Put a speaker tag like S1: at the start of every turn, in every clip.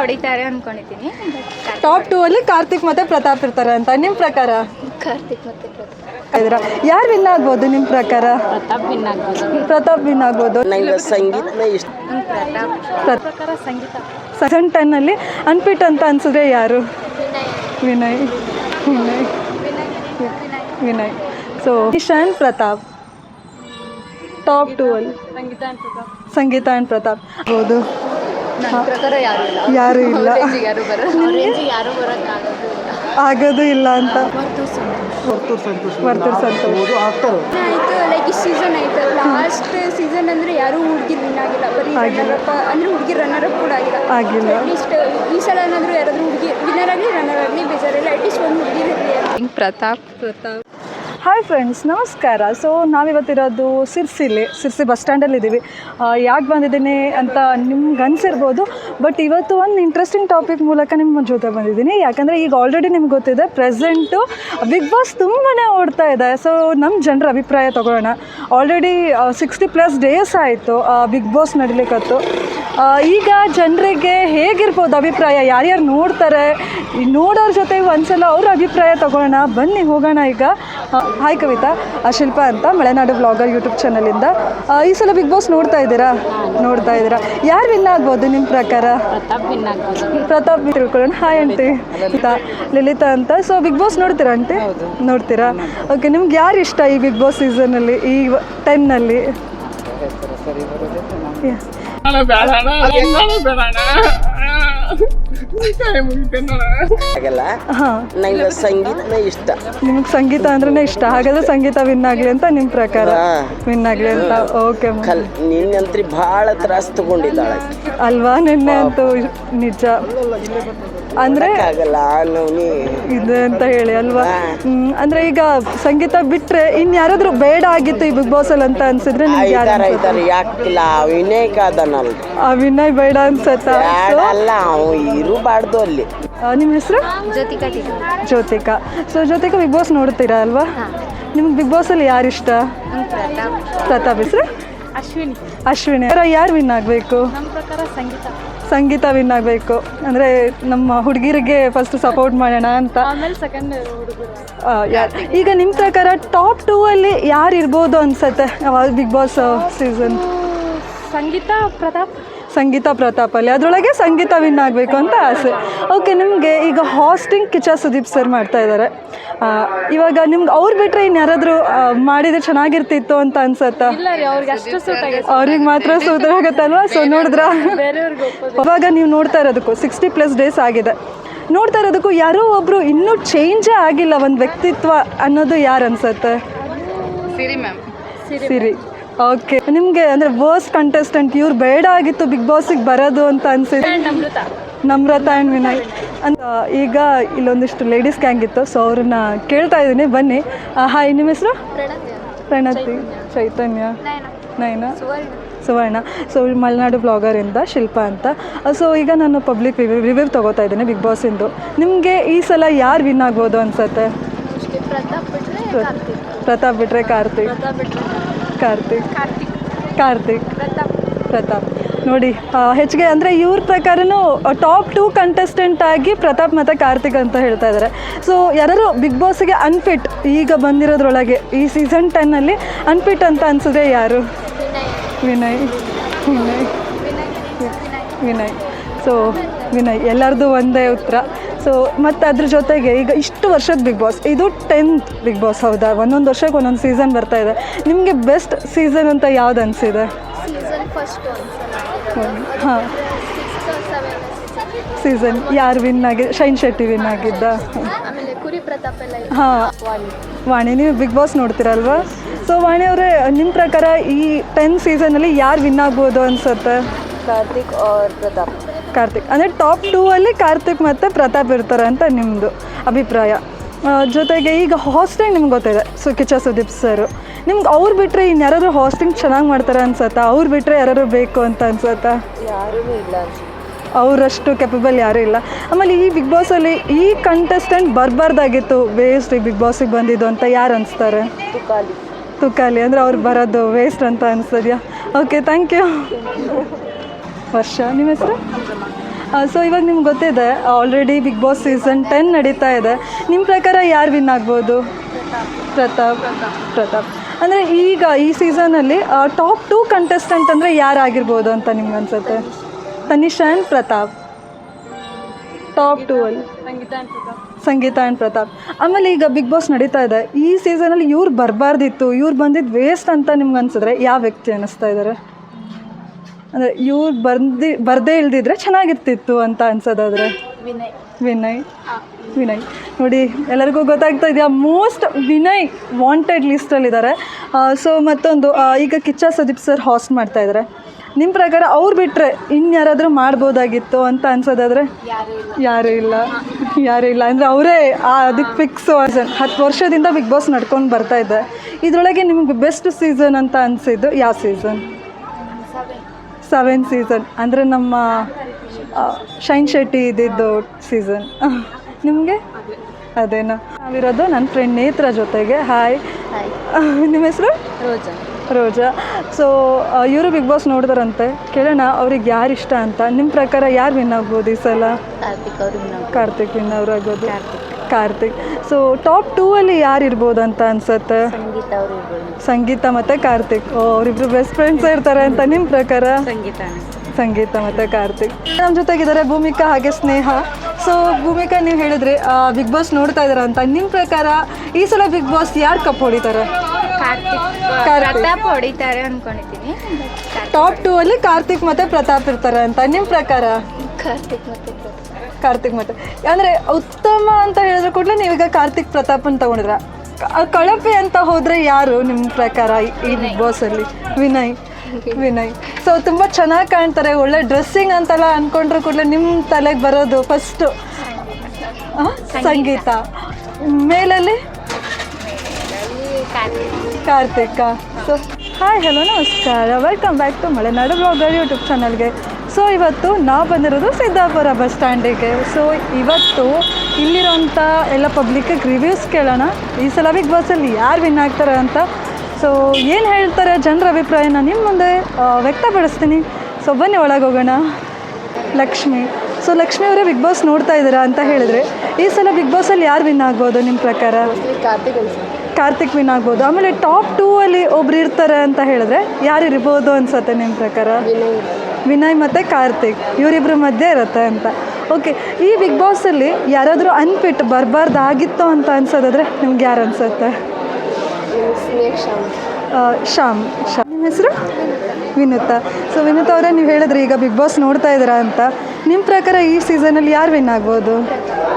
S1: ಹೊಡಿತಾರೆ ಅನ್ಕೊಂಡಿದ್ದೀನಿ.
S2: Top two ಅಲ್ಲಿ ಕಾರ್ತಿಕ್ ಮತ್ತೆ ಪ್ರತಾಪ್ ಇರ್ತಾರೆ ಅಂತ. ನಿಮ್ಮ ಪ್ರಕಾರ?
S1: ಕಾರ್ತಿಕ್ ಮತ್ತೆ ಪ್ರತಾಪ್.
S2: ಯಾರು ವಿನ್ ಆಗ್ಬೋದು ನಿಮ್ಮ ಪ್ರಕಾರ?
S1: ಪ್ರತಾಪ್ ವಿನ್ ಆಗ್ಬೋದು.
S2: ಪ್ರತಾಪ್ ವಿನ್ ಆಗ್ಬೋದು.
S3: ನಂಗೆ ಸಂಗೀತನ ಇಷ್ಟ.
S1: ಪ್ರತಾಪ್. ಪ್ರಕಾರ ಸಂಗೀತ
S2: ಸೆಕೆಂಡ್ ಟೈನಲ್ಲಿ ಅನ್ಫಿಟ್ ಅಂತ ಅನ್ಸಿದ್ರೆ ಯಾರು? Vinay. Vinay. Vinay. So Ishan Pratap. Top two ಅಲ್ಲಿ.
S1: ಸಂಗೀತ ಅಂತ ಪ್ರತಾಪ್.
S2: ಸಂಗೀತ ಆ್ಯಂಡ್ ಪ್ರತಾಪ್. ಹೌದು
S1: ನನ್ನ ಪ್ರಕಾರ ಯಾರು ಇಲ್ಲ.
S2: ಯಾರು ಇಲ್ಲ.
S1: ಯಾರು ಬರೋದು? ಯಾರು ಬರೋಕ್ಕಾಗೋದು
S2: ಆಗೋದು ಇಲ್ಲ ಅಂತ. ವರ್ತೂರ್ ಸಂತೋಷ್.
S1: ಆಯಿತು ಲೈಕ್ ಇಷ್ಟು ಸೀಸನ್ ಆಯ್ತು ಲಾಸ್ಟ್ ಸೀಸನ್ ಅಂದ್ರೆ ಯಾರು ಹುಡುಗಿ ವಿನ್ ಆಗಿಲ್ಲ. ಬರೀ ರನ್ನರ್ ಅಪ್ ಅಂದ್ರೆ ಹುಡುಗಿ ರನ್ನರ್ ಅಪ್ ಕೂಡ ಆಗಿಲ್ಲ.
S2: ಆಗಿಲ್ಲ.
S1: ಅಟ್ಲೀಸ್ಟ್ ಈ ಸಲ ಏನಾದರೂ ಯಾರಾದರೂ ಹುಡುಗಿ ವಿನ್ನರ್ ಆಗಲಿ ರನ್ನರ್ ಆಗಲಿ ಬೇಜಾರಿಲ್ಲ. ಅಟ್ಲೀಸ್ಟ್ ಒಂದು ಹುಡುಗಿ ಇರಲಿ ಪ್ರತಾಪ್
S2: ಪ್ರತಾಪ್ ಹಾಯ್ ಫ್ರೆಂಡ್ಸ್ ನಮಸ್ಕಾರ. ಸೊ ನಾವಿವತ್ತಿರೋದು ಸಿರ್ಸಿಲಿ, ಸಿರ್ಸಿ ಬಸ್ ಸ್ಟ್ಯಾಂಡಲ್ಲಿದ್ದೀವಿ ಯಾಕೆ ಬಂದಿದ್ದೀನಿ ಅಂತ ನಿಮ್ಗೆ ಅನಿಸಿರ್ಬೋದು ಬಟ್ ಇವತ್ತು ಒಂದು ಇಂಟ್ರೆಸ್ಟಿಂಗ್ ಟಾಪಿಕ್ ಮೂಲಕ ನಿಮ್ಮ ಜೊತೆ ಬಂದಿದ್ದೀನಿ. ಯಾಕಂದರೆ ಈಗ ಆಲ್ರೆಡಿ ನಿಮ್ಗೆ ಗೊತ್ತಿದೆ ಪ್ರೆಸೆಂಟು ಬಿಗ್ ಬಾಸ್ ತುಂಬಾ ಓಡ್ತಾ ಇದೆ. ಸೊ ನಮ್ಮ ಜನರ ಅಭಿಪ್ರಾಯ ತಗೊಳ್ಳೋಣ. ಆಲ್ರೆಡಿ ಸಿಕ್ಸ್ಟಿ ಪ್ಲಸ್ ಡೇಸ್ ಆಯಿತು ಬಿಗ್ ಬಾಸ್ ನಡಿಲಿಕ್ಕತ್ತು ಈಗ ಜನರಿಗೆ ಹೇಗಿರ್ಬೋದು ಅಭಿಪ್ರಾಯ? ಯಾರ್ಯಾರು ನೋಡ್ತಾರೆ? ನೋಡೋರ ಜೊತೆ ಒಂದ್ಸಲ ಅವ್ರ ಅಭಿಪ್ರಾಯ ತಗೊಳ್ಳೋಣ. ಬನ್ನಿ ಹೋಗೋಣ ಈಗ. ಹಾಯ್ ಕವಿತಾ. ಶಿಲ್ಪ ಅಂತ ಮಲೆನಾಡು ಬ್ಲಾಗರ್ ಯೂಟ್ಯೂಬ್ ಚಾನಲಿಂದ. ಈ ಸಲ ಬಿಗ್ ಬಾಸ್ ನೋಡ್ತಾ ಇದ್ದೀರಾ? ನೋಡ್ತಾ ಇದ್ದೀರಾ. ಯಾರು ವಿನ್ ಆಗ್ಬೋದು ನಿಮ್ಮ ಪ್ರಕಾರ?
S1: ಪ್ರತಾಪ್
S2: ತಿಳ್ಕೊಳ್ಳೋಣ. Hi aunty Lalitha. ಲಲಿತಾ ಅಂತ. ಸೊ ಬಿಗ್ ಬಾಸ್ ನೋಡ್ತೀರಾ ಆಂಟಿ ನೋಡ್ತೀರಾ? ಓಕೆ ನಿಮ್ಗೆ ಯಾರು ಇಷ್ಟ ಈ ಬಿಗ್ ಬಾಸ್ ಸೀಸನಲ್ಲಿ ಈ ಟೆನ್ನಲ್ಲಿ
S3: ಆಗಲ್ಲ
S2: ಹಾಂ.
S3: ನಂಗೆ ಸಂಗೀತನ ಇಷ್ಟ.
S2: ನಿಮ್ಗೆ ಸಂಗೀತ ಅಂದ್ರೆ ಇಷ್ಟ. ಹಾಗಾದ್ರೆ ಸಂಗೀತ ವಿನ್ ಆಗ್ಲಿ ಅಂತ ನಿಮ್ಮ ಪ್ರಕಾರ. ವಿನ್ ಆಗ್ಲಿ ಅಂತ. ಓಕೆ
S3: ಕಲ್ ನಿನ್ನಂತ್ರಿ ಭಾಳ ತ್ರಾಸ ತಗೊಂಡಿದ್ದಾಳೆ.
S2: ಅಲ್ವಾ ನಿನ್ನೆ ಅಂತೂ? ನಿಜ. ಅಂದ್ರೆ
S3: ಆಗಲ್ಲ
S2: ಇದೆ ಅಂತ ಹೇಳಿ ಅಲ್ವಾ. ಹ್ಮ್, ಅಂದ್ರೆ ಈಗ ಸಂಗೀತ ಬಿಟ್ರೆ ಇನ್ ಯಾರಾದ್ರೂ ಬೇಡ ಆಗಿತ್ತು ಈ ಬಿಗ್ ಬಾಸ್ ಅಲ್ಲಿ ಅಂತ ಅನ್ಸಿದ್ರೆ ನಿಮ್ಗೆ ಯಾರು
S3: ಐದಾರ ಐದಾರ ಯಾಕಿಲ್ಲ ವಿನಯ್ ಅದನಲ್ಲ.
S2: ಆ ವಿನಯ್ ಬೇಡ ಅನ್ಸತ್ತ?
S3: ಅಲ್ಲ ಅವ ಇರಬಾರ್ದು ಅಲ್ಲಿ.
S2: ನಿಮ್ಮ ಹೆಸರು?
S1: Jyothika
S2: so Jyothika. Bigg Boss ನೋಡ್ತೀರಾ ಅಲ್ವಾ? ನಿಮ್ಗೆ ಬಿಗ್ ಬಾಸ್ ಅಲ್ಲಿ ಯಾರು ಇಷ್ಟ?
S1: ಪ್ರತಾಪ್.
S2: ಪ್ರತಾಪ್ ಹೆಸರು?
S1: ಅಶ್ವಿನಿ.
S2: ಅಶ್ವಿನಿ. ಯಾರು ವಿನ್ ಆಗಬೇಕು?
S1: ನಮ್ಮ ಪ್ರಕಾರ ಸಂಗೀತ.
S2: ಸಂಗೀತ ವಿನ್ ಆಗಬೇಕು. ಅಂದರೆ ನಮ್ಮ ಹುಡುಗಿರಿಗೆ ಫಸ್ಟ್ ಸಪೋರ್ಟ್ ಮಾಡೋಣ ಅಂತ.
S1: ಆಮೇಲೆ ಸೆಕೆಂಡ್
S2: ಈಗ ನಿಮ್ಮ ಪ್ರಕಾರ ಟಾಪ್ ಟೂ ಅಲ್ಲಿ ಯಾರು ಇರ್ಬೋದು ಅನ್ಸತ್ತೆ? Bigg Boss season
S1: Sangeetha Pratap.
S2: Sangeetha ಪ್ರತಾಪಲ್ಲಿ ಅದರೊಳಗೆ ಸಂಗೀತ ವಿನ್ ಆಗಬೇಕು ಅಂತ ಆಸೆ. ಓಕೆ ನಿಮಗೆ ಈಗ ಹಾಸ್ಟಿಂಗ್ ಕಿಚ ಸುದೀಪ್ ಸರ್ ಮಾಡ್ತಾ ಇದ್ದಾರೆ ಇವಾಗ ನಿಮ್ಗೆ ಅವ್ರು ಬಿಟ್ಟರೆ ಇನ್ಯಾರಾದರೂ ಮಾಡಿದ್ರೆ ಚೆನ್ನಾಗಿರ್ತಿತ್ತು ಅಂತ ಅನ್ಸತ್ತಾ?
S1: ಅವ್ರಿಗೆ ಸೂಟ್ ಆಗೈತೆ
S2: ಅವ್ರಿಗೆ ಮಾತ್ರ ಸೂತ್ರ ಆಗುತ್ತಲ್ವಾ? ಸೊ ನೋಡಿದ್ರ? ಇವಾಗ ನೀವು ನೋಡ್ತಾ ಇರೋದಕ್ಕೂ ಸಿಕ್ಸ್ಟಿ ಪ್ಲಸ್ ಡೇಸ್ ಆಗಿದೆ. ನೋಡ್ತಾ ಇರೋದಕ್ಕೂ ಯಾರೋ ಒಬ್ರು ಇನ್ನೂ ಚೇಂಜೇ ಆಗಿಲ್ಲ ಒಂದು ವ್ಯಕ್ತಿತ್ವ ಅನ್ನೋದು ಯಾರು ಅನ್ಸತ್ತೆ?
S1: ಸಿರಿ ಮ್ಯಾಮ್
S2: ಸಿರಿ ಓಕೆ ನಿಮಗೆ ಅಂದರೆ ವರ್ಸ್ ಕಂಟೆಸ್ಟೆಂಟ್ ಇವ್ರು ಬೇಡ ಆಗಿತ್ತು ಬಿಗ್ ಬಾಸಿಗೆ ಬರೋದು ಅಂತ ಅನ್ಸಿದೆ ನಮ್ರತಾ. ಆ್ಯಂಡ್ ವಿನಯ್. ಅಂತ ಈಗ ಇಲ್ಲೊಂದಿಷ್ಟು ಲೇಡೀಸ್ ಗ್ಯಾಂಗ್ ಇತ್ತು ಸೊ ಅವ್ರನ್ನ ಕೇಳ್ತಾ ಇದ್ದೀನಿ. ಬನ್ನಿ. ಹಾಯ್ ನಿಮ್ಮ ಹೆಸರು? ಪ್ರಣತಿ ಚೈತನ್ಯ. ನಯನ. ಸುವರ್ಣ. ಸೊ ಮಲೆನಾಡು ಬ್ಲಾಗರಿಂದ ಶಿಲ್ಪ ಅಂತ. ಸೊ ಈಗ ನಾನು ಪಬ್ಲಿಕ್ ರಿವ್ಯೂ ರಿವ್ಯೂ ತೊಗೋತಾ ಇದ್ದೀನಿ ಬಿಗ್ ಬಾಸಿಂದು ನಿಮಗೆ ಈ ಸಲ ಯಾರು ವಿನ್ ಆಗ್ಬೋದು ಅನ್ಸತ್ತೆ?
S1: ಪ್ರತಾಪ್ ಬಿಟ್ರೆ ಕಾರ್ತಿಕ್.
S2: ಕಾರ್ತಿಕ್. ಕಾರ್ತಿಕ್.
S1: ಪ್ರತಾಪ್.
S2: ಪ್ರತಾಪ್. ನೋಡಿ ಹೆಚ್ಚಿಗೆ ಅಂದರೆ ಇವ್ರ ಪ್ರಕಾರನೂ ಟಾಪ್ ಟೂ ಕಂಟೆಸ್ಟೆಂಟ್ ಆಗಿ ಪ್ರತಾಪ್ ಮತ್ತು ಕಾರ್ತಿಕ್ ಅಂತ ಹೇಳ್ತಾ ಇದ್ದಾರೆ ಸೊ ಯಾರು ಬಿಗ್ ಬಾಸ್ಗೆ ಅನ್ಫಿಟ್ ಈಗ ಬಂದಿರೋದ್ರೊಳಗೆ ಈ ಸೀಸನ್ ಟೆನ್ನಲ್ಲಿ ಅನ್ಫಿಟ್ ಅಂತ ಅನ್ಸೋದೇ ಯಾರು? ವಿನಯ್. ವಿನಯ್. ವಿನಯ್. ಸೊ ವಿನಯ್. ಎಲ್ಲರದು ಒಂದೇ ಉತ್ತರ. ಸೊ ಮತ್ತು ಅದ್ರ ಜೊತೆಗೆ ಈಗ ಇಷ್ಟು ವರ್ಷದ ಬಿಗ್ ಬಾಸ್ ಇದು ಟೆಂತ್ ಬಿಗ್ ಬಾಸ್ ಹೌದಾ? ಒಂದೊಂದು ವರ್ಷಕ್ಕೆ ಒಂದೊಂದು ಸೀಸನ್ ಬರ್ತಾ ಇದೆ. ನಿಮಗೆ ಬೆಸ್ಟ್ ಸೀಸನ್ ಅಂತ ಯಾವ್ದು ಅನಿಸಿದೆ? ಹಾಂ. ಸೀಸನ್ ಯಾರು ವಿನ್ ಆಗಿ ಶೈನ್ ಶೆಟ್ಟಿ ವಿನ್ ಆಗಿದ್ದ? ಹಾಂ. ವಾಣಿ. ನೀವು ಬಿಗ್ ಬಾಸ್ ನೋಡ್ತೀರಲ್ವಾ? ಸೊ ವಾಣಿ ಅವರೇ ನಿಮ್ಮ ಪ್ರಕಾರ ಈ ಟೆನ್ ಸೀಸನಲ್ಲಿ ಯಾರು ವಿನ್ ಆಗ್ಬೋದು ಅನ್ಸುತ್ತೆ?
S3: ಕಾರ್ತಿಕ್ ಅವ್ರ ಪ್ರತಾಪ್
S2: ಕಾರ್ತಿಕ್. ಅಂದರೆ ಟಾಪ್ ಟೂ ಅಲ್ಲಿ ಕಾರ್ತಿಕ್ ಮತ್ತು ಪ್ರತಾಪ್ ಇರ್ತಾರೆ ಅಂತ ನಿಮ್ಮದು ಅಭಿಪ್ರಾಯ. ಜೊತೆಗೆ ಈಗ ಹಾಸ್ಟಿಂಗ್ ನಿಮ್ಗೆ ಗೊತ್ತಿದೆ ಸೊ ಕಿಚ್ಚ ಸುದೀಪ್ ಸರ್. ನಿಮ್ಗೆ ಅವ್ರು ಬಿಟ್ಟರೆ ಇನ್ನು ಯಾರಾದರೂ ಹಾಸ್ಟಿಂಗ್ ಚೆನ್ನಾಗಿ ಮಾಡ್ತಾರೆ ಅನ್ಸತ್ತಾ? ಅವ್ರು ಬಿಟ್ಟರೆ ಯಾರು ಬೇಕು ಅಂತ ಅನ್ಸತ್ತಾ?
S3: ಯಾರೂ ಇಲ್ಲ
S2: ಅವರಷ್ಟು ಕೆಪಬಲ್ ಯಾರೂ ಇಲ್ಲ. ಆಮೇಲೆ ಈ ಬಿಗ್ ಬಾಸಲ್ಲಿ ಈ ಕಂಟೆಸ್ಟೆಂಟ್ ಬರಬಾರ್ದಾಗಿತ್ತು ವೇಸ್ಟ್ ಈ ಬಿಗ್ ಬಾಸಿಗೆ ಬಂದಿದ್ದು ಅಂತ ಯಾರು ಅನಿಸ್ತಾರೆ?
S3: ತುಕಾಲಿ.
S2: ತುಕಾಲಿ ಅಂದರೆ ಅವ್ರು ಬರೋದು ವೇಸ್ಟ್ ಅಂತ ಅನಿಸ್ತದ್ಯಾ ಓಕೆ ಥ್ಯಾಂಕ್ ಯು ವರ್ಷ ನಿಮ್ಮ ಹೆಸರು? ಸೊ ಇವಾಗ ನಿಮ್ಗೆ ಗೊತ್ತಿದೆ already Bigg Boss season ten ನಡೀತಾ ಇದೆ. ನಿಮ್ಮ ಪ್ರಕಾರ ಯಾರು ವಿನ್ ಆಗ್ಬೋದು? ಪ್ರತಾಪ್. ಪ್ರತಾಪ್. ಅಂದರೆ ಈಗ ಈ ಸೀಸನಲ್ಲಿ ಟಾಪ್ ಟೂ ಕಂಟೆಸ್ಟೆಂಟ್ ಅಂದರೆ ಯಾರಾಗಿರ್ಬೋದು ಅಂತ ನಿಮ್ಗೆ ಅನ್ಸುತ್ತೆ? Tanisha and Pratap. Top two ಅಲ್ಲಿ. ಸಂಗೀತ ಆ್ಯಂಡ್ ಪ್ರತಾಪ್. ಆಮೇಲೆ ಈಗ ಬಿಗ್ ಬಾಸ್ ನಡೀತಾ ಇದೆ. ಈ ಸೀಸನಲ್ಲಿ ಇವ್ರು ಬರಬಾರ್ದಿತ್ತು, ಇವ್ರು ಬಂದಿದ್ದು ವೇಸ್ಟ್ ಅಂತ ನಿಮ್ಗೆ ಅನ್ಸಿದ್ರೆ ಯಾವ ವ್ಯಕ್ತಿ ಅನ್ನಿಸ್ತಾ ಇದ್ದಾರೆ ಅಂದರೆ ಇವ್ರು ಬರ್ದಿ ಬರದೇ ಇಲ್ದಿದ್ರೆ ಚೆನ್ನಾಗಿರ್ತಿತ್ತು ಅಂತ ಅನ್ಸೋದಾದ್ರೆ?
S1: ವಿನಯ್.
S2: ವಿನಯ್? ವಿನಯ್. ನೋಡಿ ಎಲ್ಲರಿಗೂ ಗೊತ್ತಾಗ್ತಾ ಇದೆಯಾ? ಮೋಸ್ಟ್ ವಿನಯ್ ವಾಂಟೆಡ್ ಲಿಸ್ಟಲ್ಲಿದ್ದಾರೆ ಸೊ ಮತ್ತೊಂದು ಈಗ ಕಿಚ್ಚ ಸುದೀಪ್ ಸರ್ ಹಾಸ್ಟ್ ಮಾಡ್ತಾ ಇದ್ದಾರೆ ನಿಮ್ಮ ಪ್ರಕಾರ ಅವ್ರು ಬಿಟ್ಟರೆ ಇನ್ಯಾರಾದರೂ ಮಾಡ್ಬೋದಾಗಿತ್ತು ಅಂತ ಅನ್ಸೋದಾದ್ರೆ? ಯಾರೂ ಇಲ್ಲ. ಯಾರೂ ಇಲ್ಲ. ಅಂದರೆ ಅವರೇ ಅದಕ್ಕೆ ಫಿಕ್ಸ್ ಸೀಸನ್ ಹತ್ತು ವರ್ಷದಿಂದ ಬಿಗ್ ಬಾಸ್ ನಡ್ಕೊಂಡು ಬರ್ತಾ ಇದ್ದೆ ಇದರೊಳಗೆ ನಿಮ್ಗೆ ಬೆಸ್ಟ್ ಸೀಸನ್ ಅಂತ ಅನಿಸಿದ್ದು ಯಾವ ಸೀಸನ್ ಸೆವೆನ್ ಸೀಸನ್ ಅಂದರೆ ನಮ್ಮ ಶೈನ್ ಶೆಟ್ಟಿ ಇದ್ದಿದ್ದು ಸೀಸನ್ ನಿಮಗೆ? ಅದೇನಾ? ನಾವಿರೋದು ನನ್ನ ಫ್ರೆಂಡ್ ನೇತ್ರ ಜೊತೆಗೆ. ಹಾಯ್ ನಿಮ್ಮ ಹೆಸರು?
S1: ರೋಜಾ.
S2: ರೋಜಾ. ಸೊ ಇವರು ಬಿಗ್ ಬಾಸ್ ನೋಡಿದಾರಂತೆ. ಕೇಳೋಣ ಅವ್ರಿಗೆ ಯಾರು ಇಷ್ಟ ಅಂತ. ನಿಮ್ಮ ಪ್ರಕಾರ ಯಾರು ವಿನ್ ಆಗ್ಬೋದು ಈ ಸಲ?
S1: ಕಾರ್ತಿಕ್
S2: ವಿನ್ ಅವ್ರು ಆಗೋದು ಕಾರ್ತಿಕ್. ಸೊ ಟಾಪ್ ಟೂ ಅಲ್ಲಿ ಯಾರು ಇರ್ಬೋದು ಅಂತ ಅನ್ಸತ್ತೆ?
S1: ಸಂಗೀತ ಮತ್ತೆ ಇರ್ಬೋದು.
S2: ಸಂಗೀತ ಮತ್ತು ಕಾರ್ತಿಕ್. ಓ ಅವರಿಬ್ರು ಬೆಸ್ಟ್ ಫ್ರೆಂಡ್ಸ್ ಇರ್ತಾರೆ ಅಂತ ನಿಮ್ಮ ಪ್ರಕಾರ?
S1: ಸಂಗೀತ.
S2: ಸಂಗೀತ ಮತ್ತು ಕಾರ್ತಿಕ್. ನಮ್ಮ ಜೊತೆಗಿದ್ದಾರೆ ಭೂಮಿಕಾ ಹಾಗೆ ಸ್ನೇಹ. ಸೊ ಭೂಮಿಕಾ ನೀವು ಹೇಳಿದ್ರಿ ಬಿಗ್ ಬಾಸ್ ನೋಡ್ತಾ ಇದ್ದೀರಾ ಅಂತ. ನಿಮ್ಮ ಪ್ರಕಾರ ಈ ಸಲ ಬಿಗ್ ಬಾಸ್ ಯಾರು ಕಪ್ ಹೊಡಿತಾರೆ?
S1: ಕಾರ್ತಿಕ್
S2: ಕಾರ್ತಿಕ್.
S1: ಪ್ರತಾಪ್ ಹೊಡಿತಾರೆ ಅನ್ಕೊಂಡಿದ್ದೀನಿ
S2: ಟಾಪ್ ಟೂ ಅಲ್ಲಿ ಕಾರ್ತಿಕ್ ಮತ್ತೆ ಪ್ರತಾಪ್ ಇರ್ತಾರೆ ಅಂತ. ನಿಮ್ಮ ಪ್ರಕಾರ?
S1: ಕಾರ್ತಿಕ್ ಮತ್ತೆ ಪ್ರತಾಪ್.
S2: ಕಾರ್ತಿಕ್ ಮತ್ತೆ. ಅಂದರೆ ಉತ್ತಮ ಅಂತ ಹೇಳಿದ್ರೆ ಕೂಡಲೇ ನೀವೀಗ ಕಾರ್ತಿಕ್ ಪ್ರತಾಪನ್ ತಗೊಂಡಿದ್ರ. ಕ- ಕಳಪೆ ಅಂತ ಹೋದರೆ ಯಾರು ನಿಮ್ಮ ಪ್ರಕಾರ ಈ- ಈ ಬಿಗ್ ಬಾಸಲ್ಲಿ ವಿನಯ್. ವಿನಯ್. ಸೊ ತುಂಬ ಚೆನ್ನಾಗಿ ಕಾಣ್ತಾರೆ. ಒಳ್ಳೆ ಡ್ರೆಸ್ಸಿಂಗ್ ಅಂತೆಲ್ಲ ಅಂದ್ಕೊಂಡ್ರು ಕೂಡಲೇ ನಿಮ್ಮ ತಲೆಗೆ ಬರೋದು ಫಸ್ಟು ಸಂಗೀತ. ಮೇಲಲ್ಲಿ? ಕಾರ್ತಿಕ್. ಸೊ ಹಾಯ್ ಹಲೋ ನಮಸ್ಕಾರ. Welcome back to Malenadu blogger YouTube ಚಾನಲ್ಗೆ ಸೊ ಇವತ್ತು ನಾವು ಬಂದಿರೋದು ಸಿದ್ದಾಪುರ ಬಸ್ ಸ್ಟ್ಯಾಂಡಿಗೆ. ಸೊ ಇವತ್ತು ಇಲ್ಲಿರೋಂಥ ಎಲ್ಲ ಪಬ್ಲಿಕ್ಕಿಗೆ ರಿವ್ಯೂಸ್ ಕೇಳೋಣ. ಈ ಸಲ ಬಿಗ್ ಬಾಸಲ್ಲಿ ಯಾರು ವಿನ್ ಆಗ್ತಾರೆ ಅಂತ. ಸೊ ಏನು ಹೇಳ್ತಾರೆ ಜನರ ಅಭಿಪ್ರಾಯನ ನಿಮ್ಮ ಮುಂದೆ ವ್ಯಕ್ತಪಡಿಸ್ತೀನಿ. ಸೊ ಬನ್ನಿ ಒಳಗೆ ಹೋಗೋಣ. ಲಕ್ಷ್ಮಿ. ಸೊ ಲಕ್ಷ್ಮಿ ಅವರೇ ಬಿಗ್ ಬಾಸ್ ನೋಡ್ತಾ ಇದ್ದೀರಾ ಅಂತ ಹೇಳಿದ್ರೆ, ಈ ಸಲ ಬಿಗ್ ಬಾಸಲ್ಲಿ ಯಾರು ವಿನ್ ಆಗ್ಬೋದು ನಿಮ್ಮ ಪ್ರಕಾರ?
S1: ಕಾರ್ತಿಕ್
S2: ಕಾರ್ತಿಕ್ ವಿನ್ ಆಗ್ಬೋದು. ಆಮೇಲೆ ಟಾಪ್ ಟೂ ಅಲ್ಲಿ ಒಬ್ರು ಇರ್ತಾರೆ ಅಂತ ಹೇಳಿದ್ರೆ, ಯಾರು ಇರ್ಬೋದು ಅನ್ಸತ್ತೆ ನಿಮ್ಮ ಪ್ರಕಾರ? ವಿನಯ್ ಮತ್ತು ಕಾರ್ತಿಕ್ ಇವರಿಬ್ಬರ ಮಧ್ಯೆ ಇರುತ್ತೆ ಅಂತ. ಓಕೆ ಈ ಬಿಗ್ ಬಾಸಲ್ಲಿ ಯಾರಾದರೂ ಅನ್ಫಿಟ್ ಬರಬಾರ್ದಾಗಿತ್ತು ಅಂತ ಅನ್ಸೋದಾದ್ರೆ ನಿಮ್ಗೆ ಯಾರು ಅನ್ಸುತ್ತೆ? ಶ್ಯಾಮ್ ಶ್ಯಾಮ್. ನಿಮ್ಮ ಹೆಸರು? ವಿನುತಾ. ಸೊ ವಿನುತಾ ಅವರೇ ನೀವು ಹೇಳಿದ್ರಿ ಈಗ ಬಿಗ್ ಬಾಸ್ ನೋಡ್ತಾ ಇದ್ದೀರಾ ಅಂತ. ನಿಮ್ಮ ಪ್ರಕಾರ ಈ ಸೀಸನಲ್ಲಿ ಯಾರು ವಿನ್ ಆಗ್ಬೋದು?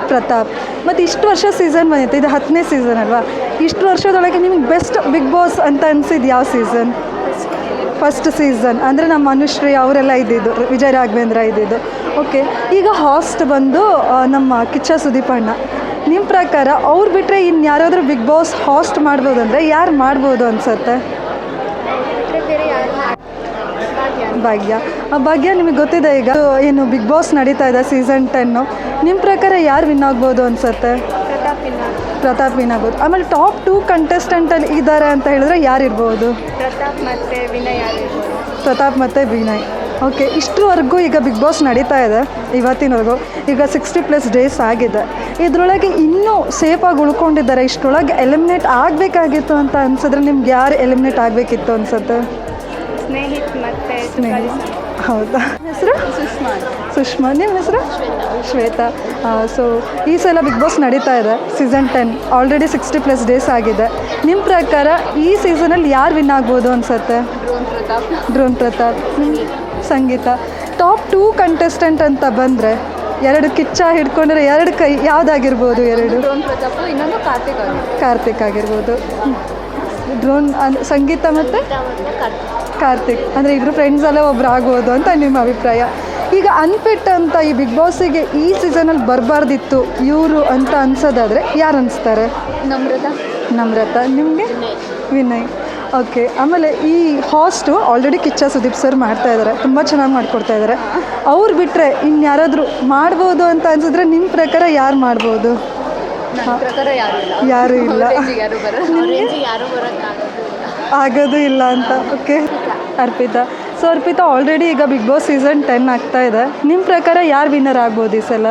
S2: ಪ್ರತಾಪ್. ಮತ್ತು ಇಷ್ಟು ವರ್ಷ ಸೀಸನ್ ಬಂದಿತ್ತು ಇದು ಹತ್ತನೇ ಸೀಸನ್ ಅಲ್ವಾ? ಇಷ್ಟು ವರ್ಷದೊಳಗೆ ನಿಮ್ಗೆ ಬೆಸ್ಟ್ ಬಿಗ್ ಬಾಸ್ ಅಂತ ಅನಿಸಿದ್ದು ಯಾವ ಸೀಸನ್ ಫಸ್ಟ್ ಸೀಸನ್ ಅಂದರೆ ನಮ್ಮ ಅನುಶ್ರೀ ಅವರೆಲ್ಲ ಇದ್ದಿದ್ದು, ವಿಜಯ ರಾಘವೇಂದ್ರ ಇದ್ದಿದ್ದು. ಓಕೆ ಈಗ ಹಾಸ್ಟ್ ಬಂದು ನಮ್ಮ ಕಿಚ್ಚ ಸುದೀಪಣ್ಣ ನಿಮ್ಮ ಪ್ರಕಾರ ಅವ್ರು ಬಿಟ್ಟರೆ ಇನ್ನು ಯಾರಾದರೂ ಬಿಗ್ ಬಾಸ್ ಹಾಸ್ಟ್ ಮಾಡ್ಬೋದು ಅಂದರೆ ಯಾರು ಮಾಡ್ಬೋದು ಅನಿಸುತ್ತೆ? ಭಾಗ್ಯ. ಭಾಗ್ಯ, ನಿಮಗೆ ಗೊತ್ತಿದೆ ಈಗ, ಏನು ಬಿಗ್ ಬಾಸ್ ನಡೀತಾ ಇದೆ ಸೀಸನ್ ಟೆನ್ನು ನಿಮ್ಮ ಪ್ರಕಾರ ಯಾರು ವಿನ್ ಆಗ್ಬೋದು ಅನ್ಸುತ್ತೆ?
S1: ಪ್ರತಾಪ್
S2: ಆಗ್ಬೋದು ಆಮೇಲೆ ಟಾಪ್ ಟೂ ಕಂಟೆಸ್ಟೆಂಟಲ್ಲಿ ಇದ್ದಾರೆ ಅಂತ ಹೇಳಿದ್ರೆ ಯಾರು ಇರ್ಬೋದು?
S1: ಪ್ರತಾಪ್ ಮತ್ತೆ ವಿನಯ್
S2: ಪ್ರತಾಪ್ ಮತ್ತು ವಿನಯ್. ಓಕೆ ಇಷ್ಟರವರೆಗೂ ಈಗ ಬಿಗ್ ಬಾಸ್ ನಡೀತಾ ಇದೆ ಇವತ್ತಿನವರೆಗೂ. ಈಗ ಸಿಕ್ಸ್ಟಿ ಪ್ಲಸ್ ಡೇಸ್ ಆಗಿದೆ. ಇದರೊಳಗೆ ಇನ್ನೂ ಸೇಫಾಗಿ ಉಳ್ಕೊಂಡಿದ್ದಾರೆ. ಇಷ್ಟರೊಳಗೆ ಎಲಿಮಿನೇಟ್ ಆಗಬೇಕಾಗಿತ್ತು ಅಂತ ಅನ್ಸಿದ್ರೆ ನಿಮ್ಗೆ ಯಾರು ಎಲಿಮಿನೇಟ್ ಆಗಬೇಕಿತ್ತು ಅನ್ಸುತ್ತೆ?
S1: ಸ್ನೇಹಿತ್ ಮತ್ತೆ
S2: ಸ್ನೇಹ ಹೌದಾ? ಹೆಸರು?
S1: ಸುಷ್ಮಾ.
S2: ಸುಷ್ಮಾ ನಿಮ್ಮ ಹೆಸರು? ಶ್ವೇತಾ. ಸೊ ಈ ಸಲ ಬಿಗ್ ಬಾಸ್ ನಡೀತಾ ಇದೆ. Season ten already sixty plus days ಆಗಿದೆ. ನಿಮ್ಮ ಪ್ರಕಾರ ಈ ಸೀಸನಲ್ಲಿ ಯಾರು ವಿನ್ ಆಗ್ಬೋದು ಅನ್ಸುತ್ತೆ?
S1: Drone Pratap.
S2: Sangeetha. Top two contestant ಅಂತ ಬಂದರೆ ಎರಡು ಕಿಚ್ಚ ಹಿಡ್ಕೊಂಡ್ರೆ ಎರಡು ಕೈ ಯಾವುದಾಗಿರ್ಬೋದು ಎರಡು?
S1: ಇನ್ನೊಂದು ಕಾರ್ತಿಕ್
S2: ಕಾರ್ತಿಕ್ ಆಗಿರ್ಬೋದು. ಡ್ರೋನ್ ಸಂಗೀತ ಮತ್ತು? ಕಾರ್ತಿಕ್. ಅಂದರೆ ಇಬ್ಬರು ಫ್ರೆಂಡ್ಸ್ ಅಲ್ಲೇ ಒಬ್ರು ಆಗ್ಬೋದು ಅಂತ ನಿಮ್ಮ ಅಭಿಪ್ರಾಯ. ಈಗ ಅನ್ಫಿಟ್ ಅಂತ ಈ ಬಿಗ್ ಬಾಸಿಗೆ ಈ ಸೀಸನಲ್ಲಿ ಬರಬಾರ್ದಿತ್ತು ಇವರು ಅಂತ ಅನ್ಸೋದಾದರೆ ಯಾರು ಅನಿಸ್ತಾರೆ?
S1: ನಮ್ರತ.
S2: ನಮ್ರತ. ನಿಮಗೆ? ವಿನಯ್. ಓಕೆ ಆಮೇಲೆ ಈ host already Kichcha Sudeep sir ಮಾಡ್ತಾ ಇದ್ದಾರೆ ತುಂಬ ಚೆನ್ನಾಗಿ ಮಾಡ್ಕೊಡ್ತಾ ಇದ್ದಾರೆ ಅವ್ರು ಬಿಟ್ಟರೆ ಇನ್ಯಾರಾದರೂ ಮಾಡ್ಬೋದು ಅಂತ ಅನ್ಸಿದ್ರೆ ನಿಮ್ಮ ಪ್ರಕಾರ ಯಾರು ಮಾಡ್ಬೋದು?
S1: ಯಾರು ಇಲ್ಲ.
S2: ಆಗೋದು ಇಲ್ಲ ಅಂತ. Okay Arpitha. So Arpitha already ಈಗ ಬಿಗ್ ಬಾಸ್ ಸೀಸನ್ ಟೆನ್ ಆಗ್ತಾ ಇದೆ. ನಿಮ್ಮ ಪ್ರಕಾರ ಯಾರು ವಿನ್ನರ್ ಆಗ್ಬೋದು ಈ ಸಲ?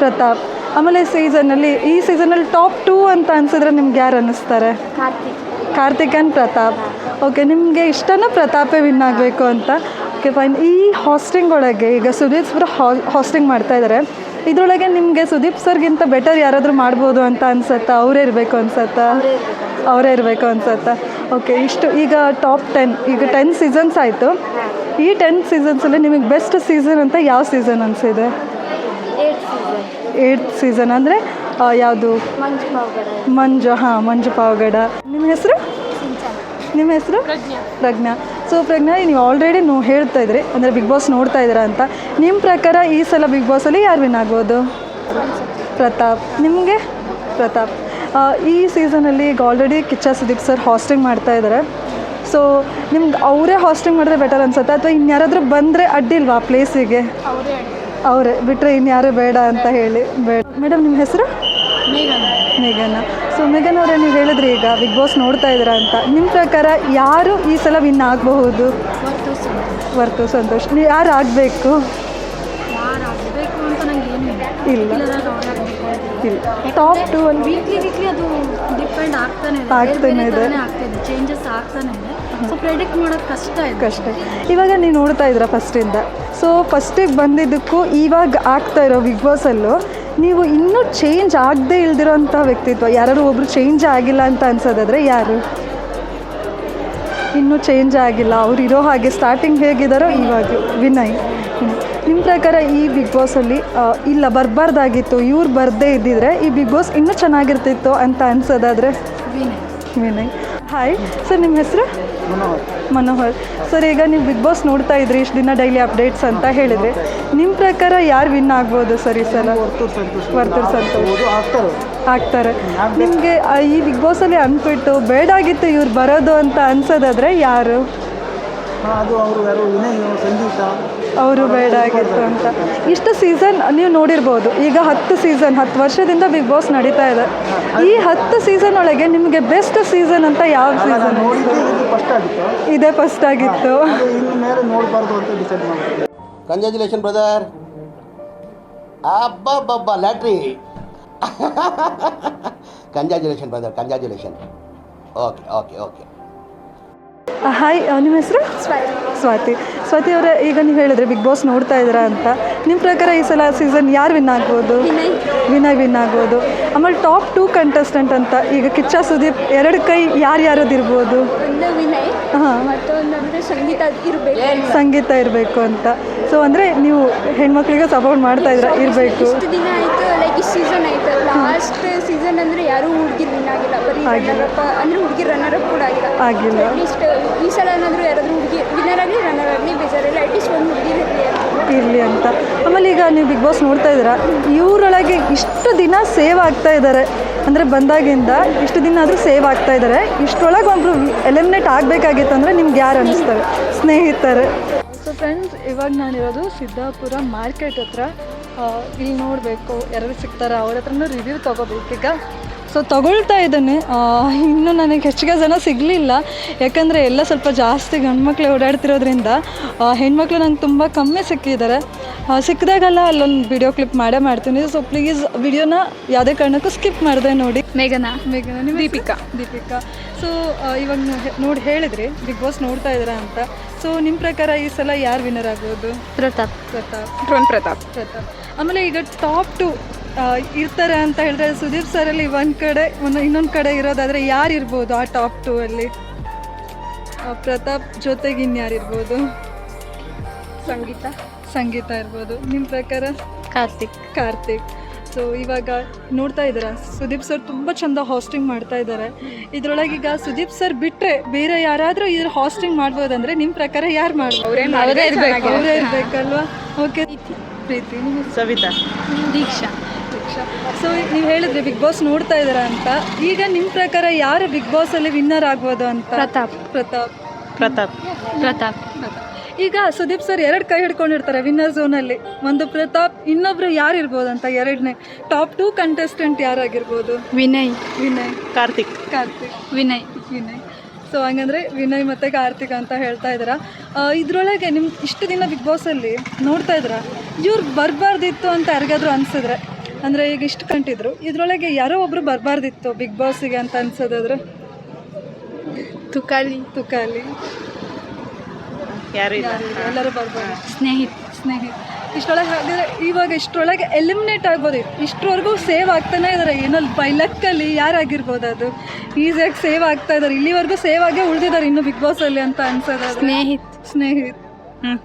S2: ಪ್ರತಾಪ್. ಆಮೇಲೆ ಸೀಸನಲ್ಲಿ ಈ ಸೀಸನಲ್ಲಿ ಟಾಪ್ ಟೂ ಅಂತ ಅನ್ಸಿದ್ರೆ ನಿಮ್ಗೆ ಯಾರು ಅನ್ನಿಸ್ತಾರೆ?
S1: ಕಾರ್ತಿಕ್
S2: ಆ್ಯಂಡ್ ಪ್ರತಾಪ್. ಓಕೆ ನಿಮಗೆ ಇಷ್ಟನ ಪ್ರತಾಪೇ ವಿನ್ ಆಗಬೇಕು ಅಂತ. ಓಕೆ ಫೈನ್ ಈ ಹಾಸ್ಟಿಂಗ್ ಒಳಗೆ ಈಗ ಸುದೀಪ್ ಸರ್ ಹಾಸ್ಟಿಂಗ್ ಮಾಡ್ತಾ ಇದ್ದಾರೆ ಇದರೊಳಗೆ ನಿಮಗೆ ಸುದೀಪ್ ಸರ್ಗಿಂತ ಬೆಟರ್ ಯಾರಾದರೂ ಮಾಡ್ಬೋದು ಅಂತ ಅನ್ಸತ್ತಾ? ಅವರೇ ಇರಬೇಕು ಅನ್ಸತ್ತಾ? ಅವರೇ ಇರಬೇಕು ಅನ್ಸತ್ತಾ. ಓಕೆ ಇಷ್ಟು ಈಗ ಟಾಪ್ ಟೆನ್ ಈಗ ಟೆನ್ ಸೀಸನ್ಸ್ ಆಯಿತು. ಈ ಟೆನ್ ಸೀಸನ್ಸಲ್ಲಿ ನಿಮಗೆ ಬೆಸ್ಟ್ ಸೀಸನ್ ಅಂತ ಯಾವ ಸೀಸನ್ ಅನಿಸಿದೆ?
S1: ಏಟ್ ಸೀಸನ್
S2: ಏಯ್ಟ್ ಸೀಸನ್ ಅಂದರೆ ಯಾವುದು?
S1: ಮಂಜು
S2: ಹಾಂ ಮಂಜು ಪಾವಗಡ. ನಿಮ್ಮ ಹೆಸರು? ನಿಮ್ಮ ಹೆಸರು? ಪ್ರಜ್ಞಾ. ಸೊ ಪ್ರಜ್ಞಾ ನೀವು ಆಲ್ರೆಡಿ ನೋ ಹೇಳ್ತಾ ಇದ್ರಿ. ಅಂದರೆ ಬಿಗ್ ಬಾಸ್ ನೋಡ್ತಾ ಇದ್ದೀರಾ ಅಂತ. ನಿಮ್ಮ ಪ್ರಕಾರ ಈ ಸಲ ಬಿಗ್ ಬಾಸಲ್ಲಿ ಯಾರು ವಿನ್ ಆಗ್ಬೋದು? ಪ್ರತಾಪ್. ನಿಮಗೆ? ಪ್ರತಾಪ್. ಈ ಸೀಸನಲ್ಲಿ ಈಗ already Kichcha Sudeep sir hosting ಮಾಡ್ತಾ ಇದ್ದಾರೆ ಸೊ ನಿಮ್ಗೆ ಅವರೇ ಹಾಸ್ಟಿಂಗ್ ಮಾಡಿದ್ರೆ ಬೆಟರ್ ಅನ್ಸುತ್ತೆ? ಅಥವಾ ಇನ್ಯಾರಾದರೂ ಬಂದರೆ ಅಡ್ಡಿಲ್ವಾ ಆ ಪ್ಲೇಸಿಗೆ
S1: ಅವರೇ
S2: ಅವರೇ. ಬಿಟ್ಟರೆ ಇನ್ಯಾರು ಬೇಡ ಅಂತ ಹೇಳಿ. ಬೇಡ. ಮೇಡಮ್ ನಿಮ್ಮ ಹೆಸರು? ಮೇಘನ. ಸೊ ಮೇಘನ್ ಅವರೇ ನೀವು ಹೇಳಿದ್ರಿ ಈಗ ಬಿಗ್ ಬಾಸ್ ನೋಡ್ತಾ ಇದ್ದೀರಾ ಅಂತ. ನಿಮ್ಮ ಪ್ರಕಾರ ಯಾರು ಈ ಸಲ ವಿನ್ ಆಗಬಹುದು? ವರ್ತು ಸಂತೋಷ್. ನೀವು ಯಾರು ಆಗಬೇಕು? ಇಲ್ಲ. ಇಲ್ಲ. ಟಾಪ್ ಟು ಅಲ್ಲಿ
S4: ವೀಕ್ಲಿ ವೀಕ್ಲಿ ಅದು ಡಿಪೆಂಡ್ ಆಗ್ತಾನೆ
S2: ಆಗ್ತಾನೆ ಇದೆ.
S4: ಚೇಂಜಸ್ ಆಗ್ತಾನೆ ಇದೆ. ಸೊ ಪ್ರೆಡಿಕ್ಟ್ ಮಾಡೋದು ಕಷ್ಟ ಇದೆ.
S2: ಕಷ್ಟ. ಇವಾಗ ನೀವು ನೋಡ್ತಾ ಇದ್ದೀರಾ ಫಸ್ಟಿಂದ ಸೊ ಫಸ್ಟಿಗೆ ಬಂದಿದ್ದಕ್ಕೂ ಇವಾಗ ಆಗ್ತಾ ಇರೋ ಬಿಗ್ ಬಾಸಲ್ಲೂ ನೀವು ಇನ್ನೂ ಚೇಂಜ್ ಆಗದೇ ಇಲ್ದಿರೋಂಥ ವ್ಯಕ್ತಿತ್ವ. ಯಾರು ಒಬ್ರು ಚೇಂಜ್ ಆಗಿಲ್ಲ ಅಂತ ಅನ್ಸೋದಾದ್ರೆ ಯಾರು? ಇನ್ನೂ ಚೇಂಜ್ ಆಗಿಲ್ಲ. ಅವ್ರು ಇರೋ ಹಾಗೆ ಸ್ಟಾರ್ಟಿಂಗ್ ಹೇಗಿದ್ದಾರೋ ಇವಾಗ ವಿನಯ್. ನಿಮ್ಮ ಪ್ರಕಾರ ಈ ಬಿಗ್ ಬಾಸಲ್ಲಿ ಇಲ್ಲ ಬರಬಾರ್ದಾಗಿತ್ತು ಇವ್ರು ಬರದೇ ಇದ್ದಿದ್ರೆ ಈ ಬಿಗ್ ಬಾಸ್ ಇನ್ನೂ ಚೆನ್ನಾಗಿರ್ತಿತ್ತು ಅಂತ ಅನ್ಸೋದಾದ್ರೆ?
S4: ವಿನಯ್.
S2: ವಿನಯ್. ಹಾಯ್ ಸರ್ ನಿಮ್ಮ ಹೆಸರು? ಮನೋಹರ್. ಸರ್ ಈಗ ನೀವು ಬಿಗ್ ಬಾಸ್ ನೋಡ್ತಾ ಇದ್ರಿ ಇಷ್ಟು ದಿನ ಡೈಲಿ ಅಪ್ಡೇಟ್ಸ್ ಅಂತ ಹೇಳಿದ್ರಿ. ನಿಮ್ಮ ಪ್ರಕಾರ ಯಾರು ವಿನ್ ಆಗ್ಬೋದು ಸರ್ ಈ ಸಲ? ವರ್ತೂರ್ ಸಂತೋಷ್. ಆಗ್ತಾರೆ. ನಿಮಗೆ ಈ ಬಿಗ್ ಬಾಸಲ್ಲಿ ಅಂದ್ಬಿಟ್ಟು ಬೇಡಾಗಿತ್ತು ಇವ್ರು ಬರೋದು ಅಂತ ಅನ್ಸೋದಾದ್ರೆ ಯಾರು?
S5: ಅದು ಅವರು ಯಾರು ಸಂಗೀತ.
S2: ಅವರು ಬೇಡ ಆಗಿತ್ತು ಅಂತ. ಇಷ್ಟು ಸೀಸನ್ ನೀವು ನೋಡಿರ್ಬೋದು. ಈಗ ಹತ್ತು ಸೀಸನ್ ಹತ್ತು ವರ್ಷದಿಂದ ಬಿಗ್ ಬಾಸ್ ನಡೀತಾ ಇದೆ. ಈ ಹತ್ತು ಸೀಸನ್ ಒಳಗೆ ನಿಮಗೆ ಬೆಸ್ಟ್ ಸೀಸನ್ ಅಂತ ಯಾವ ಸೀಸನ್
S5: ಇದೆ ಫಸ್ಟ್ ಆಗಿತ್ತು.
S2: ಇದೇ ಫಸ್ಟ್ ಆಗಿತ್ತು.
S5: ಅದು ಇನ್ನು ಅಂತ ಡಿಸೈಡ್ ಮಾಡಿದ್ರು
S6: congratulation brother ಅಬ್ಬಬ್ಬಬ್ಬ lottery congratulation brother congratulation okay okay okay
S2: hi ನಿಮ್ಮ ಹೆಸರು? ಸ್ವಾತಿ. ಸ್ವಾತಿ ಅವರೇ ಈಗ ನೀವು ಹೇಳಿದ್ರೆ ಬಿಗ್ ಬಾಸ್ ನೋಡ್ತಾ ಇದ್ದೀರಾ ಅಂತ. ನಿಮ್ಮ ಪ್ರಕಾರ ಈ ಸಲ ಸೀಸನ್ ಯಾರು ವಿನ್ ಆಗ್ಬೋದು?
S1: ವಿನಯ್.
S2: ವಿನ್ ಆಗ್ಬೋದು. ಆಮೇಲೆ ಟಾಪ್ ಟೂ ಕಂಟೆಸ್ಟೆಂಟ್ ಅಂತ ಈಗ ಕಿಚ್ಚ ಸುದೀಪ್ ಎರಡು ಕೈ ಯಾರ್ಯಾರದ್ದು ಇರ್ಬೋದು?
S1: ವಿನಯ್
S2: ಹಾಂ.
S1: ಸಂಗೀತ ಇರಬೇಕು.
S2: ಸಂಗೀತ ಇರಬೇಕು ಅಂತ. ಸೊ ಅಂದರೆ ನೀವು ಹೆಣ್ಮಕ್ಳಿಗೆ ಸಪೋರ್ಟ್ ಮಾಡ್ತಾ ಇದ್ದೀರಾ ಇರಬೇಕು.
S1: ದಿನ ಆಯಿತು ಸೀಸನ್ ಐತೆ ಲಾಸ್ಟ್ ಸೀಸನ್ ಅಂದ್ರೆ ಯಾರೂ ಹುಡುಗಿ ವಿನ್ ಆಗಿಲ್ಲ ಬರೀ ಅಂದರೆ ಹುಡುಗಿ ಅಪ್ ಕೂಡ ಆಗಿಲ್ಲ.
S2: ಆಗಿಲ್ಲ.
S1: ಅಟ್ಲೀಸ್ಟ್ ಈ ಸಲ ಏನಾದರೂ ಯಾರಾದರೂ ಹುಡುಗಿ ವಿನ್ನರ್ ಆಗಲಿ ರನ್ನರ್ ಆಗಲಿ ಬೇಜಾರಿಲ್ಲ ಅಟ್ಲೀಸ್ಟ್ ಒಂದು ಹುಡುಗಿ ಇರಲಿ
S2: ಇರಲಿ ಅಂತ. ಆಮೇಲೆ ಈಗ ನೀವು ಬಿಗ್ ಬಾಸ್ ನೋಡ್ತಾ ಇದ್ದೀರಾ ಇವರೊಳಗೆ ಇಷ್ಟು ದಿನ ಸೇವ್ ಆಗ್ತಾ ಇದ್ದಾರೆ. ಅಂದರೆ ಬಂದಾಗಿಂದ ಇಷ್ಟು ದಿನ ಆದರೂ ಸೇವ್ ಆಗ್ತಾ ಇದ್ದಾರೆ. ಇಷ್ಟೊಳಗೆ ಒಬ್ಬರು ಎಲಿಮಿನೇಟ್ ಆಗಬೇಕಾಗಿತ್ತು ಅಂದರೆ ನಿಮ್ಗೆ ಯಾರು ಅನ್ನಿಸ್ತಾರೆ ಸ್ನೇಹಿತರೆ. ಸೊ ಫ್ರೆಂಡ್ಸ್ ಇವಾಗ ನಾನಿರೋದು ಸಿದ್ದಾಪುರ ಮಾರ್ಕೆಟ್ ಹತ್ರ. ಇಲ್ಲಿ ನೋಡಬೇಕು ಯಾರು ಸಿಗ್ತಾರೆ? ಅವ್ರ ಹತ್ರನೂ ರಿವ್ಯೂ ತೊಗೋಬೇಕೀಗ ಸೊ ತಗೊಳ್ತಾ ಇದ್ದೇನೆ. ಇನ್ನೂ ನನಗೆ ಹೆಚ್ಚಿಗೆ ಜನ ಸಿಗಲಿಲ್ಲ. ಯಾಕಂದರೆ ಎಲ್ಲ ಸ್ವಲ್ಪ ಜಾಸ್ತಿ ಗಂಡ್ಮಕ್ಳು ಓಡಾಡ್ತಿರೋದ್ರಿಂದ ಹೆಣ್ಮಕ್ಳು ನಂಗೆ ತುಂಬ ಕಮ್ಮಿ ಸಿಕ್ಕಿದ್ದಾರೆ. ಸಿಕ್ಕಿದಾಗೆಲ್ಲ ಅಲ್ಲೊಂದು ವಿಡಿಯೋ ಕ್ಲಿಪ್ ಮಾಡೇ ಮಾಡ್ತೀನಿ. ಸೊ ಪ್ಲೀಸ್ ವಿಡಿಯೋನ ಯಾವುದೇ ಕಾರಣಕ್ಕೂ ಸ್ಕಿಪ್ ಮಾಡಿದೆ ನೋಡಿ.
S4: ಮೇಘನಾ.
S2: ಮೇಘನಾ ನಿಮ್ಮ ದೀಪಿಕಾ. ದೀಪಿಕಾ. ಸೊ ಇವಾಗ ನೋಡಿ ಹೇಳಿದ್ರಿ ಬಿಗ್ ಬಾಸ್ ನೋಡ್ತಾ ಇದ್ದೀರಾ ಅಂತ. ಸೊ ನಿಮ್ಮ ಪ್ರಕಾರ ಈ ಸಲ ಯಾರು ವಿನ್ನರ್ ಆಗ್ಬೋದು?
S4: ಪ್ರತಾಪ್.
S2: ಪ್ರತಾಪ್.
S4: ಡ್ರೋನ್ ಪ್ರತಾಪ್.
S2: ಪ್ರತಾಪ್. ಆಮೇಲೆ ಈಗ ಟಾಪ್ ಟು ಇರ್ತಾರೆ ಅಂತ ಹೇಳಿದ್ರೆ ಸುದೀಪ್ ಸರ್ ಅಲ್ಲಿ ಒಂದು ಕಡೆ ಒಂದು ಇನ್ನೊಂದು ಕಡೆ ಇರೋದಾದರೆ ಯಾರು ಇರ್ಬೋದು ಆ ಟಾಪ್ ಟೂ ಅಲ್ಲಿ? ಪ್ರತಾಪ್ ಜೊತೆಗೆ ಇನ್ಯಾರು ಇರ್ಬೋದು?
S1: ಸಂಗೀತ.
S2: ಸಂಗೀತ ಇರ್ಬೋದು. ನಿಮ್ಮ ಪ್ರಕಾರ?
S4: ಕಾರ್ತಿಕ್.
S2: ಕಾರ್ತಿಕ್. ಸೊ ಇವಾಗ ನೋಡ್ತಾ ಇದ್ದೀರಾ ಸುದೀಪ್ ಸರ್ ತುಂಬ ಚಂದ ಹಾಸ್ಟಿಂಗ್ ಮಾಡ್ತಾ ಇದ್ದಾರೆ. ಇದರೊಳಗೆ ಈಗ ಸುದೀಪ್ ಸರ್ ಬಿಟ್ಟರೆ ಬೇರೆ ಯಾರಾದರೂ ಇದ್ರ ಹಾಸ್ಟಿಂಗ್ ಮಾಡ್ಬೋದಂದ್ರೆ ನಿಮ್ಮ ಪ್ರಕಾರ ಯಾರು ಮಾಡ್ಬೋದು?
S4: ಅವರೇ
S2: ಇರಬೇಕಲ್ವಾ? ಓಕೆ ಪ್ರೀತಿ
S3: ಸವಿತಾ.
S4: ದೀಕ್ಷಾ.
S2: ಸೊ ನೀವು ಹೇಳಿದ್ರಿ ಬಿಗ್ ಬಾಸ್ ನೋಡ್ತಾ ಇದ್ದೀರಾ ಅಂತ. ಈಗ ನಿಮ್ಮ ಪ್ರಕಾರ ಯಾರು ಬಿಗ್ ಬಾಸಲ್ಲಿ ವಿನ್ನರ್ ಆಗ್ಬೋದು ಅಂತ?
S4: ಪ್ರತಾಪ್.
S2: ಪ್ರತಾಪ್.
S3: ಪ್ರತಾಪ್.
S4: ಪ್ರತಾಪ್.
S2: ಈಗ ಸುದೀಪ್ ಸರ್ ಎರಡು ಕೈ ಹಿಡ್ಕೊಂಡಿರ್ತಾರೆ ವಿನ್ನರ್ ಝೋನಲ್ಲಿ ಒಂದು ಪ್ರತಾಪ್ ಇನ್ನೊಬ್ರು ಯಾರು ಇರ್ಬೋದು ಅಂತ? ಎರಡನೇ. ಟಾಪ್ ಟೂ ಕಂಟೆಸ್ಟೆಂಟ್ ಯಾರಾಗಿರ್ಬೋದು?
S4: ವಿನಯ್.
S2: ವಿನಯ್.
S3: ಕಾರ್ತಿಕ್.
S2: ಕಾರ್ತಿಕ್.
S4: ವಿನಯ್.
S2: ವಿನಯ್. ಸೊ ಹಂಗಂದ್ರೆ ವಿನಯ್ ಮತ್ತು ಕಾರ್ತಿಕ್ ಅಂತ ಹೇಳ್ತಾ ಇದ್ದೀರಾ ಇದರೊಳಗೆ ನಿಮ್ಮ ಇಷ್ಟು ದಿನ ಬಿಗ್ ಬಾಸಲ್ಲಿ ನೋಡ್ತಾ ಇದ್ರ? ಇವ್ರು ಬರಬಾರ್ದಿತ್ತು ಅಂತ ಯಾರಿಗಾದ್ರೂ ಅನ್ಸಿದ್ರೆ? ಅಂದರೆ ಈಗ ಇಷ್ಟು ಕಂಟಿದ್ರು. ಇದರೊಳಗೆ ಯಾರೋ ಒಬ್ಬರು ಬರಬಾರ್ದಿತ್ತು ಬಿಗ್ ಬಾಸಿಗೆ ಅಂತ ಅನ್ಸೋದಾದ್ರೆ? ತುಕಾಲಿ. ತುಕಾಲಿ. ಯಾರು ಎಲ್ಲರೂ ಬರ್ಬೋದು.
S4: ಸ್ನೇಹಿತ
S2: ಸ್ನೇಹಿತ ಇಷ್ಟರೊಳಗೆ ಹಾಗಿದ್ರೆ ಇವಾಗ ಇಷ್ಟರೊಳಗೆ ಎಲಿಮಿನೇಟ್ ಆಗ್ಬೋದು. ಇಷ್ಟರವರೆಗೂ ಸೇವ್ ಆಗ್ತಾನೆ ಇದ್ದಾರೆ ಏನಲ್ಲಿ ಬೈ ಲಕ್ಕಲ್ಲಿ ಯಾರಾಗಿರ್ಬೋದು ಅದು. ಈಸಿಯಾಗಿ ಸೇವ್ ಆಗ್ತಾ ಇದ್ದಾರೆ ಇಲ್ಲಿವರೆಗೂ ಸೇವ್ ಆಗೇ ಉಳಿದಿದ್ದಾರೆ ಇನ್ನು ಬಿಗ್ ಬಾಸಲ್ಲಿ ಅಂತ ಅನ್ಸೋದು
S4: ಸ್ನೇಹಿತ.
S2: ಸ್ನೇಹಿತ್.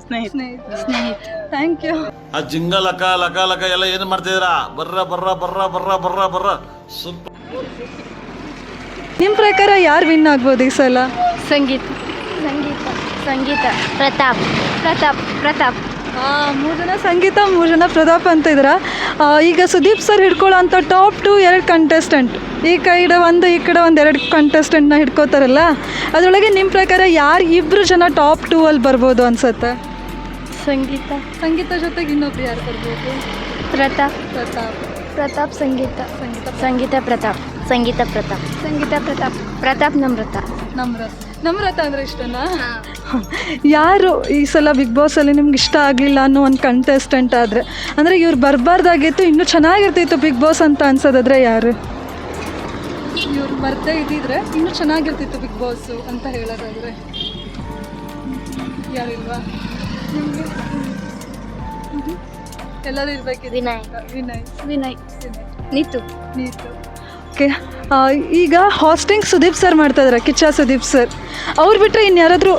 S4: ಸ್ನೇಹಿತ.
S2: ಸ್ನೇಹಿತ್.
S4: ಸ್ನೇಹಿತ.
S2: ಥ್ಯಾಂಕ್ ಯು
S7: ಆ ಜಿಂಗ ಲಕ ಲಕ ಲಕ ಎಲ್ಲ ಏನು ಮಾಡ್ತಿದ್ದೀರಾ? ಬರ್ರ ಬರ್ರ ಬರ್ರ ಬರ್ರ ಬರ್ರ ಬರ್ರ. ಸುತ್ತ
S2: ನಿಮ್ಮ ಪ್ರಕಾರ ಯಾರು ವಿನ್ ಆಗ್ಬೋದು ಈ ಸಲ?
S4: ಸಂಗೀತ. ಸಂಗೀತ. ಸಂಗೀತ. ಪ್ರತಾಪ್. ಪ್ರತಾಪ್ ಪ್ರತಾಪ್.
S2: ಮೂರು ಜನ ಸಂಗೀತ ಮೂರು ಜನ ಪ್ರತಾಪ್ ಅಂತ ಇದ್ದೀರಾ ಈಗ ಸುದೀಪ್ ಸರ್ ಹಿಡ್ಕೊಳ್ಳೋ ಅಂಥ ಟಾಪ್ ಟು ಎರಡು ಕಂಟೆಸ್ಟೆಂಟ್ ಈ ಕಡೆ ಒಂದು ಈ ಕಡೆ ಒಂದು ಎರಡು ಕಂಟೆಸ್ಟೆಂಟ್ನ ಹಿಡ್ಕೋತಾರಲ್ಲ. ಅದರೊಳಗೆ ನಿಮ್ಮ ಪ್ರಕಾರ ಯಾರು ಇಬ್ಬರು ಜನ ಟಾಪ್ ಟೂ ಅಲ್ಲಿ ಬರ್ಬೋದು ಅನ್ಸುತ್ತೆ?
S4: ಸಂಗೀತ.
S2: ಸಂಗೀತ ಜೊತೆಗೆ ಇನ್ನೊಬ್ರು ಯಾರು ಬರ್ಬೋದು?
S4: ಪ್ರತಾಪ್.
S2: ಪ್ರತಾಪ್.
S4: ಪ್ರತಾಪ್ ಸಂಗೀತ. ಸಂಗೀತ ಸಂಗೀತ ಪ್ರತಾಪ್. ಸಂಗೀತ ಪ್ರತಾಪ್. ಸಂಗೀತ ಪ್ರತಾಪ್. ಪ್ರತಾಪ್ ನಮ್ರತ.
S2: ನಮ್ರತ. ನಮ್ರತ ಅಂದ್ರೆ ಇಷ್ಟನಾ? ಯಾರು ಈ ಸಲ ಬಿಗ್ ಬಾಸ್ ಅಲ್ಲಿ ನಿಮ್ಗೆ ಇಷ್ಟ ಆಗಲಿಲ್ಲ ಅನ್ನೋ ಒಂದು ಕಂಟೆಸ್ಟೆಂಟ್ ಆದ್ರೆ? ಅಂದ್ರೆ ಇವ್ರು ಬರಬಾರ್ದಾಗಿತ್ತು ಇನ್ನೂ ಚೆನ್ನಾಗಿರ್ತಿತ್ತು ಬಿಗ್ ಬಾಸ್ ಅಂತ ಅನ್ಸೋದಾದ್ರೆ ಯಾರು? ಇವ್ರು ಬರ್ತಾ ಇದ್ದಿದ್ರೆ ಇನ್ನೂ ಚೆನ್ನಾಗಿರ್ತಿತ್ತು ಬಿಗ್ ಬಾಸ್ ಅಂತ ಹೇಳೋದಾದ್ರೆ. ಯಾರಿಲ್ವಾ ನಿಮಗೆ? ಎಲ್ಲರೂ ಇರ್ಬೇಕಿದೆ
S4: ವಿನಯ್.
S2: ವಿನಯ್.
S4: ವಿನಯ್. ನೀತು.
S2: ನೀತು. ಓಕೆ ಈಗ ಹಾಸ್ಟಿಂಗ್ ಸುದೀಪ್ ಸರ್ ಮಾಡ್ತಾ ಇದ್ದಾರೆ ಕಿಚ್ಚ ಸುದೀಪ್ ಸರ್ ಅವ್ರು ಬಿಟ್ಟರೆ ಇನ್ಯಾರಾದರೂ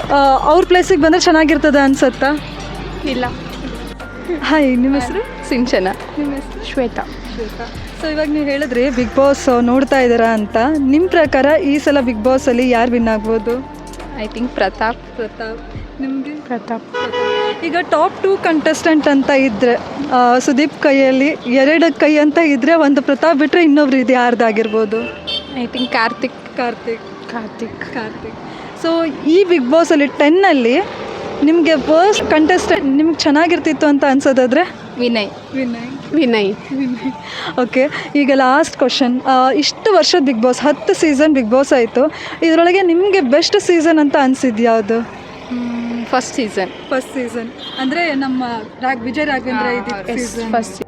S2: ಅವ್ರ ಪ್ಲೇಸಿಗೆ ಬಂದರೆ ಚೆನ್ನಾಗಿರ್ತದೆ ಅನ್ಸತ್ತಾ?
S4: ಇಲ್ಲ.
S2: ಹಾಯ್ ನಿಮ್ಮ ಹೆಸರು?
S4: ಸಿಂಚನ.
S2: ನಿಮ್ಮ ಹೆಸರು?
S4: ಶ್ವೇತಾ.
S2: ಶ್ವೇತಾ. ಸೊ ಇವಾಗ ನೀವು ಹೇಳಿದ್ರಿ ಬಿಗ್ ಬಾಸ್ ನೋಡ್ತಾ ಇದ್ದೀರಾ ಅಂತ. ನಿಮ್ಮ ಪ್ರಕಾರ ಈ ಸಲ ಬಿಗ್ ಬಾಸಲ್ಲಿ ಯಾರು ವಿನ್ ಆಗ್ಬೋದು?
S4: I think Pratap.
S2: ಪ್ರತಾಪ್. ನಿಮಗೆ?
S4: ಪ್ರತಾಪ್.
S2: ಈಗ ಟಾಪ್ ಟೂ ಕಂಟೆಸ್ಟೆಂಟ್ ಅಂತ ಇದ್ದರೆ ಸುದೀಪ್ ಕೈಯಲ್ಲಿ ಎರಡು ಕೈ ಅಂತ ಇದ್ದರೆ ಒಂದು ಪ್ರತಾಪ್ ಬಿಟ್ಟರೆ ಇನ್ನೊಬ್ರು ಇದು ಯಾರ್ದಾಗಿರ್ಬೋದು
S4: I think Karthik.
S2: Karthik.
S4: Karthik.
S2: Karthik. So ಈ ಬಿಗ್ ಬಾಸಲ್ಲಿ ಟೆನ್ನಲ್ಲಿ ನಿಮಗೆ ಫಸ್ಟ್ ಕಂಟೆಸ್ಟೆಂಟ್ ನಿಮ್ಗೆ ಚೆನ್ನಾಗಿರ್ತಿತ್ತು ಅಂತ ಅನ್ಸೋದಾದ್ರೆ?
S4: ವಿನಯ್.
S2: ವಿನಯ್.
S4: ವಿನಯ್.
S2: ವಿನಯ್. ಓಕೆ ಈಗ ಲಾಸ್ಟ್ ಕ್ವಶನ್ ಇಷ್ಟು ವರ್ಷದ ಬಿಗ್ ಬಾಸ್ ಹತ್ತು ಸೀಸನ್ ಬಿಗ್ ಬಾಸ್ ಆಯಿತು. ಇದರೊಳಗೆ ನಿಮಗೆ ಬೆಸ್ಟ್ ಸೀಸನ್ ಅಂತ ಅನಿಸಿದ್ದು ಯಾವುದು?
S4: ಫಸ್ಟ್ ಸೀಸನ್
S2: ಫಸ್ಟ್ ಸೀಸನ್ ಅಂದ್ರೆ ನಮ್ಮ ರಾಗ್ ವಿಜಯ್ ರಾಘವೇಂದ್ರ ಇದಕ್ಕೆ ಸೀಸನ್
S4: ಫಸ್ಟ್